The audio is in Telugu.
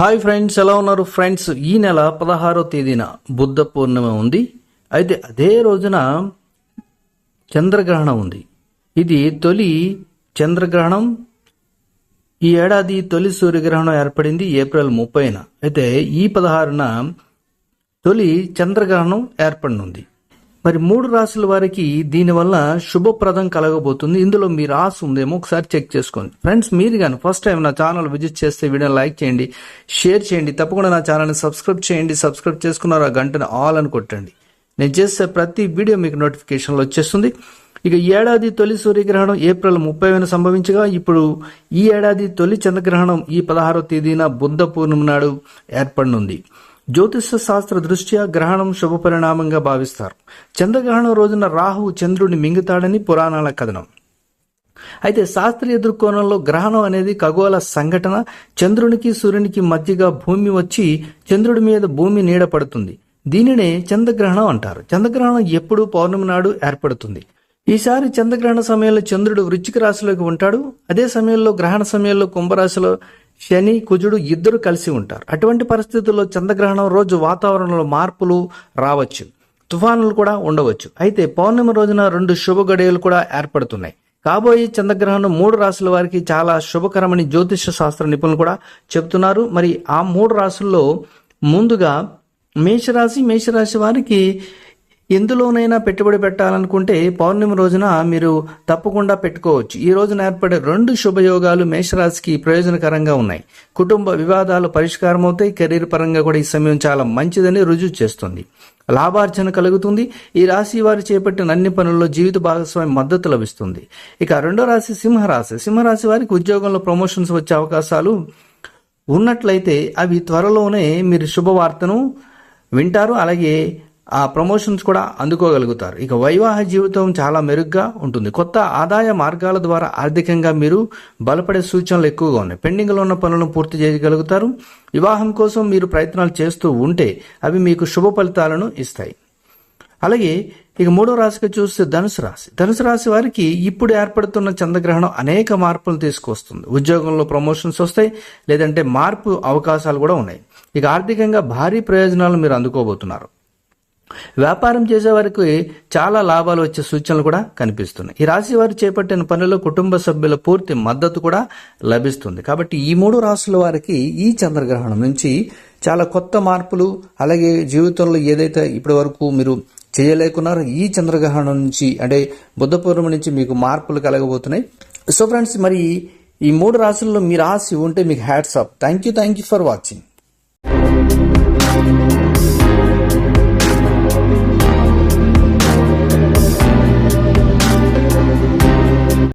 హాయ్ ఫ్రెండ్స్ ఎలా ఉన్నారు? ఫ్రెండ్స్ ఈ నెల పదహారో తేదీన బుద్ధ పూర్ణిమ ఉంది. అయితే అదే రోజున చంద్రగ్రహణం ఉంది. ఇది తొలి చంద్రగ్రహణం. ఈ ఏడాది తొలి సూర్యగ్రహణం ఏర్పడింది ఏప్రిల్ ముప్పైన. అయితే ఈ పదహారున తొలి చంద్రగ్రహణం ఏర్పడనుంది. మరి మూడు రాసుల వారికి దీనివల్ల శుభప్రదం కలగబోతుంది. ఇందులో మీ రాసు ఉందేమో ఒకసారి చెక్ చేసుకోండి. ఫ్రెండ్స్ మీరు కానీ ఫస్ట్ టైం నా ఛానల్ విజిట్ చేస్తే వీడియోని లైక్ చేయండి షేర్ చేయండి తప్పకుండా నా ఛానల్ని సబ్స్క్రైబ్ చేయండి సబ్స్క్రైబ్ చేసుకున్నారు ఆ గంటను ఆల్ అని కొట్టండి. నేను చేసే ప్రతి వీడియో మీకు నోటిఫికేషన్లో వచ్చేస్తుంది. ఇక ఏడాది తొలి సూర్యగ్రహణం ఏప్రిల్ ముప్పైన సంభవించగా ఇప్పుడు ఈ ఏడాది తొలి చంద్రగ్రహణం ఈ పదహారో తేదీన బుద్ధ పూర్ణిమ నాడు ఏర్పడనుంది. జ్యోతిష శాస్త్ర దృష్ట్యా గ్రహణం శుభ పరిణామంగా భావిస్తారు. చంద్రగ్రహణం రోజున రాహువు చంద్రుడిని మింగుతాడని పురాణాల కథనం. అయితే శాస్త్రీయ దృక్కోణంలో గ్రహణం అనేది ఖగోళ సంఘటన. చంద్రునికి సూర్యునికి మధ్యగా భూమి వచ్చి చంద్రుడి మీద భూమి నీడ పడుతుంది. దీనినే చంద్రగ్రహణం అంటారు. చంద్రగ్రహణం ఎప్పుడు పౌర్ణమి నాడు ఏర్పడుతుంది. ఈసారి చంద్రగ్రహణ సమయంలో చంద్రుడు వృచ్చిక రాశిలోకి ఉంటాడు. అదే సమయంలో గ్రహణ సమయంలో కుంభరాశిలో శని కుజుడు ఇద్దరు కలిసి ఉంటారు. అటువంటి పరిస్థితుల్లో చంద్రగ్రహణం రోజు వాతావరణంలో మార్పులు రావచ్చు. తుఫానులు కూడా ఉండవచ్చు. అయితే పౌర్ణమి రోజున రెండు శుభ గడియలు కూడా ఏర్పడుతున్నాయి. కాబోయే చంద్రగ్రహణం మూడు రాశుల వారికి చాలా శుభకరమని జ్యోతిష శాస్త్ర నిపుణులు కూడా చెప్తున్నారు మరి ఆ మూడు రాశుల్లో ముందుగా మేషరాశి మేషరాశి వారికి ఎందులోనైనా పెట్టుబడి పెట్టాలనుకుంటే పౌర్ణమి రోజున మీరు తప్పకుండా పెట్టుకోవచ్చు. ఈ రోజున ఏర్పడే రెండు శుభయోగాలు మేషరాశికి ప్రయోజనకరంగా ఉన్నాయి. కుటుంబ వివాదాలు పరిష్కారం అవుతాయి కెరీర్ పరంగా కూడా ఈ సమయం చాలా మంచిదని రుజువు చేస్తుంది. లాభార్జన కలుగుతుంది. ఈ రాశి వారు చేపట్టిన అన్ని పనుల్లో జీవిత భాగస్వామి మద్దతు లభిస్తుంది. ఇక రెండో రాశి సింహరాశి. సింహరాశి వారికి ఉద్యోగంలో ప్రమోషన్స్ వచ్చే అవకాశాలు ఉన్నట్లయితే అవి త్వరలోనే మీరు శుభవార్తను వింటారు. అలాగే ఆ ప్రమోషన్స్ కూడా అందుకోగలుగుతారు. ఇక వైవాహ జీవితం చాలా మెరుగ్గా ఉంటుంది. కొత్త ఆదాయ మార్గాల ద్వారా ఆర్థికంగా మీరు బలపడే సూచనలు ఎక్కువగా ఉన్నాయి. పెండింగ్లో ఉన్న పనులను పూర్తి చేయగలుగుతారు. వివాహం కోసం మీరు ప్రయత్నాలు చేస్తూ ఉంటే అవి మీకు శుభ ఫలితాలను ఇస్తాయి. అలాగే ఇక మూడో రాశిగా చూస్తే ధనుసు రాశి. ధనుసు రాశి వారికి ఇప్పుడు ఏర్పడుతున్న చంద్రగ్రహణం అనేక మార్పులు తీసుకొస్తుంది ఉద్యోగంలో ప్రమోషన్స్ వస్తాయి లేదంటే మార్పు అవకాశాలు కూడా ఉన్నాయి. ఇక ఆర్థికంగా భారీ ప్రయోజనాలు మీరు అందుకోబోతున్నారు. వ్యాపారం చేసే వారికి చాలా లాభాలు వచ్చే సూచనలు కూడా కనిపిస్తున్నాయి. ఈ రాశి వారు చేపట్టిన పనిలో కుటుంబ సభ్యుల పూర్తి మద్దతు కూడా లభిస్తుంది. కాబట్టి ఈ మూడు రాశుల వారికి ఈ చంద్రగ్రహణం నుంచి చాలా కొత్త మార్పులు అలాగే జీవితంలో ఏదైతే ఇప్పటి వరకు మీరు చేయలేకున్నారో ఈ చంద్రగ్రహణం నుంచి అంటే బుద్ధ నుంచి మీకు మార్పులు కలగబోతున్నాయి. సో ఫ్రెండ్స్ మరి ఈ మూడు రాశుల్లో మీ రాశి ఉంటే మీకు hats up thank you thank you for watching.